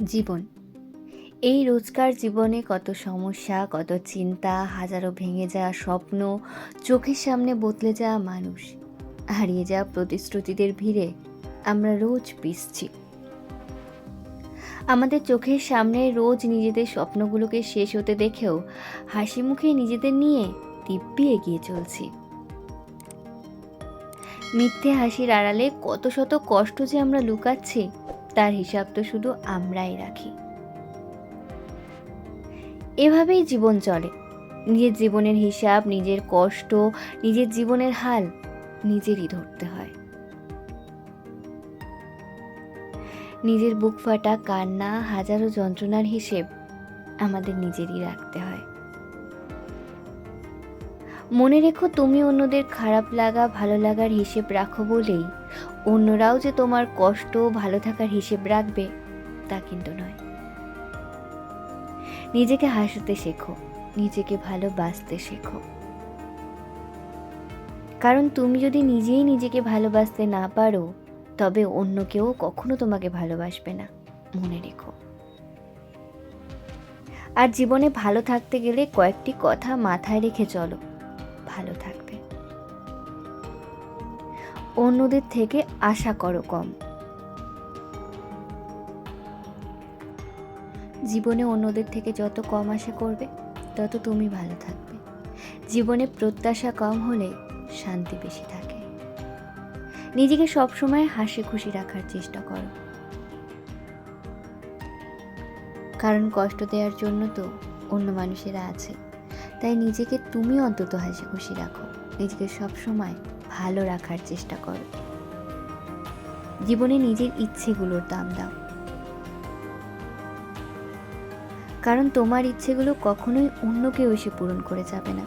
জীবন। এই রোজকার জীবনে কত সমস্যা, কত চিন্তা, হাজারো ভেঙে যাওয়া স্বপ্ন, চোখের সামনে বদলে যাওয়া মানুষ, হারিয়ে যাওয়া প্রতিশ্রুতিদের ভিড়ে আমরা রোজ পিসছি। আমাদের চোখের সামনে রোজ নিজেদের স্বপ্নগুলোকে শেষ হতে দেখেও হাসি মুখে নিজেদের নিয়ে দিব্যি এগিয়ে চলছি। মিথ্যে হাসির আড়ালে কত শত কষ্ট যে আমরা লুকাচ্ছি তার হিসাব তো শুধু আমরাই রাখি। এভাবেই জীবন চলে। নিজের জীবনের হিসাব, নিজের কষ্ট, নিজের জীবনের হাল নিজেরই ধরতে হয়। নিজের বুক ফাটা, কান্না, হাজারো যন্ত্রণার হিসেব আমাদের নিজেরই রাখতে হয়। মনে রেখো, তুমি অন্যদের খারাপ লাগা, ভালো লাগার হিসেব রাখো বলেই অন্যরাও যে তোমার কষ্ট ভালো থাকার হিসেব রাখবে, তা কিন্তু নয়। নিজেকে হাসতে শেখো, নিজেকে ভালোবাসতে শেখো। কারণ তুমি যদি নিজেই নিজেকে ভালোবাসতে না পারো, তবে অন্য কেউ কখনো তোমাকে ভালোবাসবে না, মনে রেখো। আর জীবনে ভালো থাকতে গেলে কয়েকটি কথা মাথায় রেখে চলো, ভালো থাকবে অন্যদের থেকে আশা করো কম। জীবনে অন্যদের থেকে যত কম আশা করবে, তত তুমি ভালো থাকবে। জীবনে প্রত্যাশা কম হলে শান্তি বেশি থাকে। নিজেকে সবসময় হাসি খুশি রাখার চেষ্টা করো। কারণ কষ্ট দেওয়ার জন্য তো অন্য মানুষেরা আছে। তাই নিজেকে তুমি অন্তত হাসি খুশি রাখো। নিজেকে সবসময় ভালো রাখার চেষ্টা করো। জীবনে নিজের ইচ্ছেগুলোর দাম দাও। কারণ তোমার ইচ্ছেগুলো কখনোই অন্য কেউ এসে পূরণ করে যাবে না।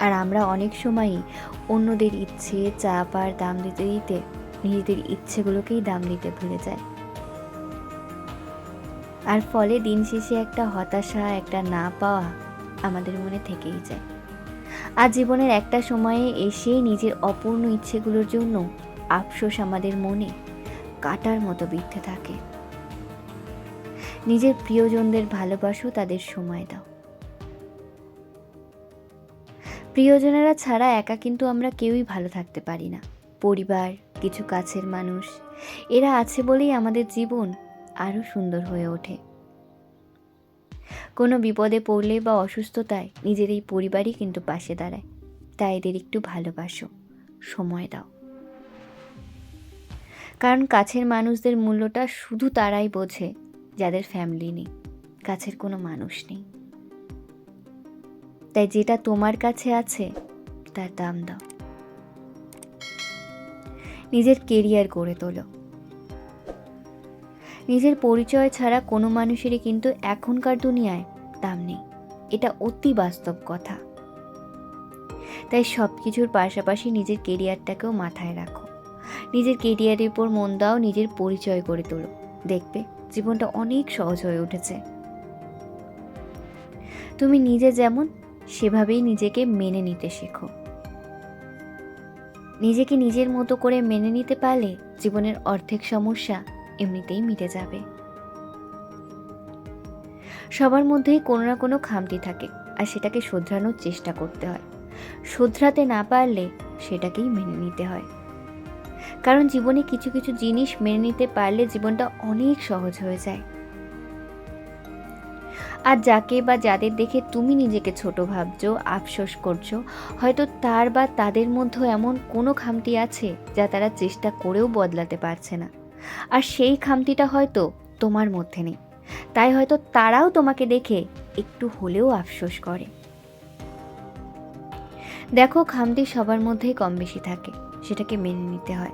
আর আমরা অনেক সময়ই অন্যদের ইচ্ছে, চাপ আর দাম দিতে দিতে নিজেদের ইচ্ছেগুলোকেই দাম দিতে ভুলে যায় আর ফলে দিন শেষে একটা হতাশা, একটা না পাওয়া আমাদের মনে থেকেই যায়। আর জীবনের একটা সময়ে এসে নিজের অপূর্ণ ইচ্ছেগুলোর জন্য আফসোস আমাদের মনে কাটার মতো বিদ্ধে থাকে। নিজের প্রিয়জনদের ভালোবাসো, তাদের সময় দাও। প্রিয়জনেরা ছাড়া একা কিন্তু আমরা কেউই ভালো থাকতে পারি না। পরিবার, কিছু কাছের মানুষ, এরা আছে বলেই আমাদের জীবন আরও সুন্দর হয়ে ওঠে। কোনো বিপদে পড়লে বা অসুস্থতায় নিজের এই পরিবারই কিন্তু পাশে দাঁড়ায়। তাই এদের একটু ভালোবাসো। সময় দাও। কারণ কাছের মানুষদের মূল্যটা শুধু তারাই বোঝে, যাদের ফ্যামিলি নেই। কাছের কোনো মানুষ নেই। তাই যেটা তোমার কাছে আছে, তার দাম দাও। নিজের কেরিয়ার গড়ে তোলো। নিজের পরিচয় ছাড়া কোনো মানুষেরই কিন্তু এখনকার দুনিয়ায় দাম নেই। এটা অতি বাস্তব কথা। তাই সব কিছুর পাশাপাশি নিজের কেরিয়ারটাকেও মাথায় রাখো। নিজের কেরিয়ারের উপর মন দাও, নিজের পরিচয় গড়ে তোলো। দেখবে, জীবনটা অনেক সহজ হয়ে উঠেছে। তুমি নিজে যেমন, সেভাবেই নিজেকে মেনে নিতে শেখো। নিজেকে নিজের মতো করে মেনে নিতে পারলে জীবনের অর্ধেক সমস্যা এমনিতেই মিটে যাবে। সবার মধ্যেই কোনো না কোনো খামতি থাকে আর সেটাকে শোধরানোর চেষ্টা করতে হয়। শোধরাতে না পারলে সেটাকেই মেনে নিতে হয়। কারণ জীবনে কিছু কিছু জিনিস মেনে নিতে পারলে জীবনটা অনেক সহজ হয়ে যায়। আর যাকে বা যাদের দেখে তুমি নিজেকে ছোট ভাবছ, আফসোস করছ, হয়তো তার বা তাদের মধ্যে এমন কোনো খামতি আছে যা তারা চেষ্টা করেও বদলাতে পারছে না। আর সেই খামতিটা হয়তো তোমার মধ্যে নেই। তাই হয়তো তারাও তোমাকে দেখে একটু হলেও আফসোস করে। দেখো, খামতি সবার মধ্যেই কম বেশি থাকে, সেটাকে মেনে নিতে হয়।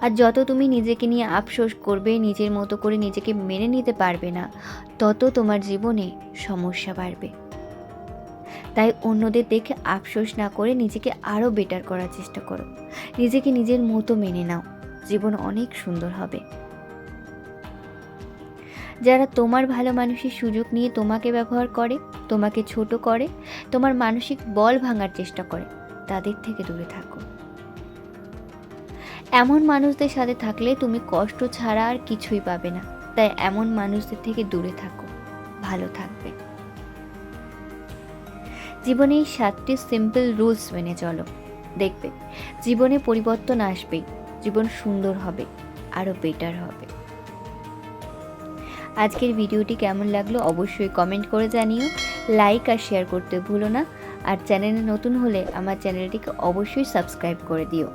আর যত তুমি নিজেকে নিয়ে আফসোস করবে, নিজের মতো করে নিজেকে মেনে নিতে পারবে না, তত তোমার জীবনে সমস্যা বাড়বে। তাই অন্যদের দেখে আফসোস না করে নিজেকে আরও বেটার করার চেষ্টা করো। নিজেকে নিজের মতো মেনে নাও। জীবন অনেক সুন্দর হবে। যারা তোমার ভালো মানুষের সুযোগ নিয়ে তোমাকে ব্যবহার করে, তোমাকে ছোট করে, তোমার মানসিক বল ভাঙার চেষ্টা করে, তাদের থেকে দূরে থাকো। এমন মানুষদের সাথে থাকলে তুমি কষ্ট ছাড়া আর কিছুই পাবে না। তাই এমন মানুষদের থেকে দূরে থাকো, ভালো থাকবে। জীবনে এই সাতটি সিম্পল রুলস মেনে চলো। দেখবে, জীবনে পরিবর্তন আসবেই। জীবন সুন্দর হবে, আরও বেটার হবে। আজকের ভিডিওটি কেমন লাগল অবশ্যই কমেন্ট করে জানিও লাইক আর শেয়ার করতে ভুলো না, আর চ্যানেলে নতুন হলে আমার চ্যানেলটিকে অবশ্যই সাবস্ক্রাইব করে দিও।